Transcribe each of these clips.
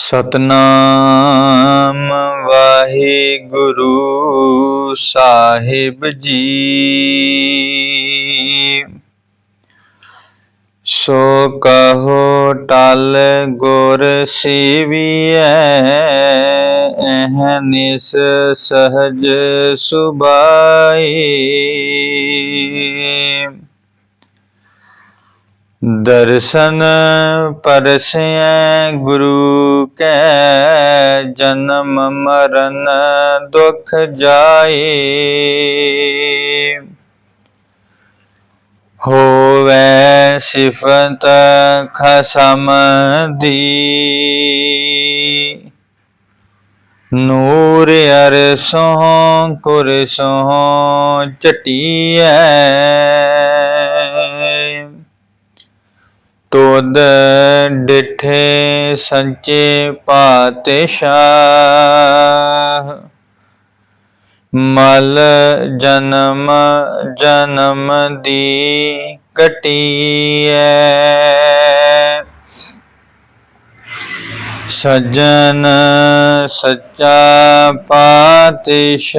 ਸਤਨਾਮ ਵਾਹਿਗੁਰੂ ਸਾਹਿਬ ਜੀ। ਸੋ ਕਹੋ ਟਲ ਗੁਰ ਸੇਵੀਐ ਅਹਨਿਸ ਸਹਜ ਸੁਬਾਈ ਦਰਸ਼ਨ ਪਰਸੈ ਗੁਰੂ ਕੈ ਜਨਮ ਮਰਨ ਦੁਖ ਜਾਏ। ਹੋਵੇ ਸਿਫਤ ਖਸਮ ਦੀ। ਨੂਰ ਅਰਸੋਂ ਕੁਰਸੋਂ ਚਟੀਐ। ਤੁਧ ਡਿਠੇ ਸੰਚੇ ਪਾਤਸ਼ਾਹ ਮਲ ਜਨਮ ਜਨਮ ਦੀ ਕਟੀਐ ਸਜਣ ਸੱਚਾ ਪਾਤਸ਼ਾਹ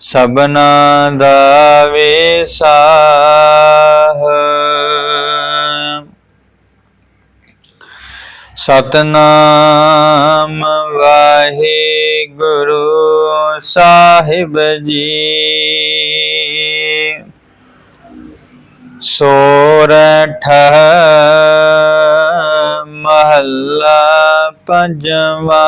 ਸਬਨਾ ਦਾ ਵੇਸਾਹ ਸਤਨਾਮ ਵਾਹਿਗੁਰੂ ਸਾਹਿਬ ਜੀ। ਸੋਰਠ ਮਹੱਲਾ ਪੰਜਵਾ।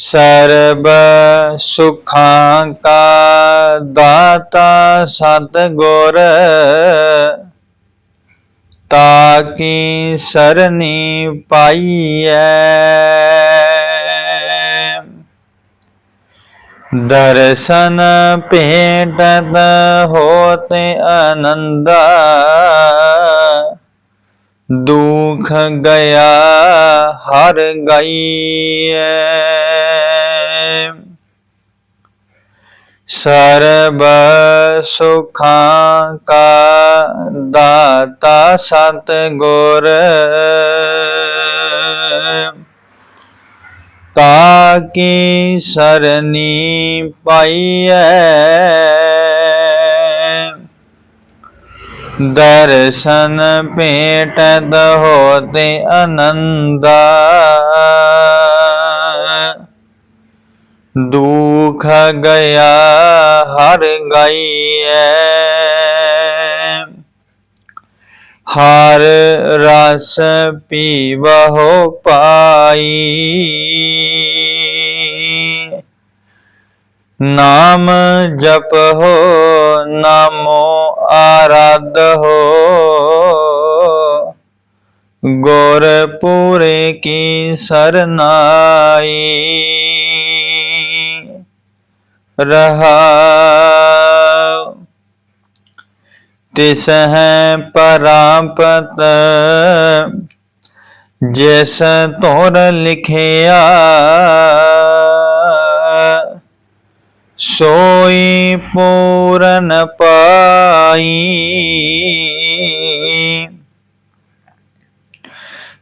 ਸਰਬ ਸੁਖਾਂ ਕਾ ਦਾਤਾ ਸਤਿਗੁਰ, ਤਾਕੀ ਸਰਨੀ ਪਾਈਐ। ਦਰਸ਼ਨ ਭੇਟਤ ਹੋਤ ਆਨੰਦਾ ਦੁਖ ਗਿਆ ਹਰ ਗਈਐ। ਸਰਬ ਸੁਖਾਂ ਕਾ ਦਾਤਾ ਸਤ ਗੁਰ ਤਾਕੀ ਸਰਨੀ ਪਾਈਐ ਦਰਸ਼ਨ ਭੇਟਤ ਹੋਤੇ ਆਨੰਦਾ ਦੁਖ ਗਿਆ ਹਰ ਗਈਐ। ਹਰ ਰਸ ਪੀਵਹੁ ਪਾਈ। ਨਾਮ ਜਪ ਹੋ, ਨਾਮੋ ਆਰਾਧ ਹੋ। ਗੁਰ ਪੂਰੇ ਕੀ ਸਰਨਾਈ। ਰਹਾ। ਤਿਸ ਹੈ ਪਰਾਪਤ, ਜਿਸ ਤੋਰ ਲਿਖਿਆ, ਸੋਈ ਪੂਰਨ ਪਾਈ।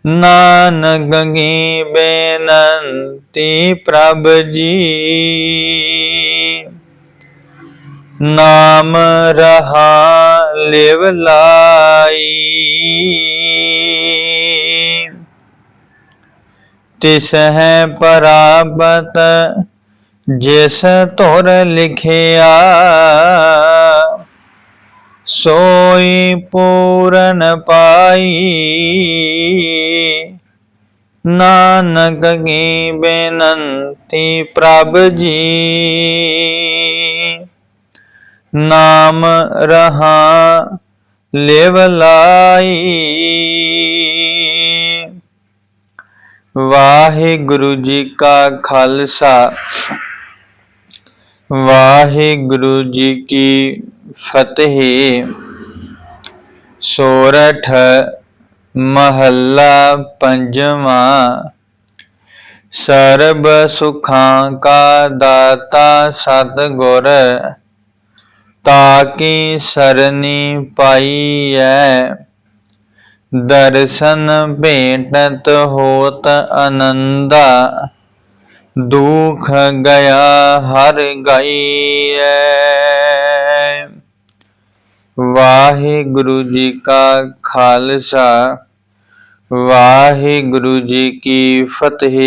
ਨਾਨਕ ਗੀ ਬੇਨੰਤੀ ਪ੍ਰਭ ਜੀ। ਨਾਮ ਰਹਾ ਲਿਵ ਲਾਈ। ਤਿਸ ਹੈ ਪਰਾਬਤ ਜਿਸ ਧੁਰ ਲਿਖਿਆ, ਸੋਈ ਪੂਰਨ ਪਾਈ। ਨਾਨਕ ਕੀ ਬੇਨੰਤੀ ਪ੍ਰਭ ਜੀ। ਨਾਮ ਰਹਾ ਲਿਵ ਲਾਈ। ਵਾਹਿਗੁਰੂ ਜੀ ਕਾ ਖਾਲਸਾ। ਵਾਹਿਗੁਰੂ ਜੀ ਕੀ ਫਤਿਹ। ਸੋਰਠ ਮਹੱਲਾ ਪੰਜਵਾਂ। ਸਰਬ ਸੁਖਾਂ ਕਾ ਦਾਤਾ ਸਤਿਗੁਰ। ਤਾਕੀ ਸਰਨੀ ਪਾਈ ਪਾਈਐ। ਦਰਸ਼ਨ ਭੇਟਤ ਹੋਤ ਆਨੰਦਾ ਦੁਖ ਗਿਆ ਹਰ ਗਈਐ। ਵਾਹਿਗੁਰੂ ਜੀ ਕਾ ਖਾਲਸਾ, ਵਾਹਿਗੁਰੂ ਜੀ ਕੀ ਫਤਿਹ।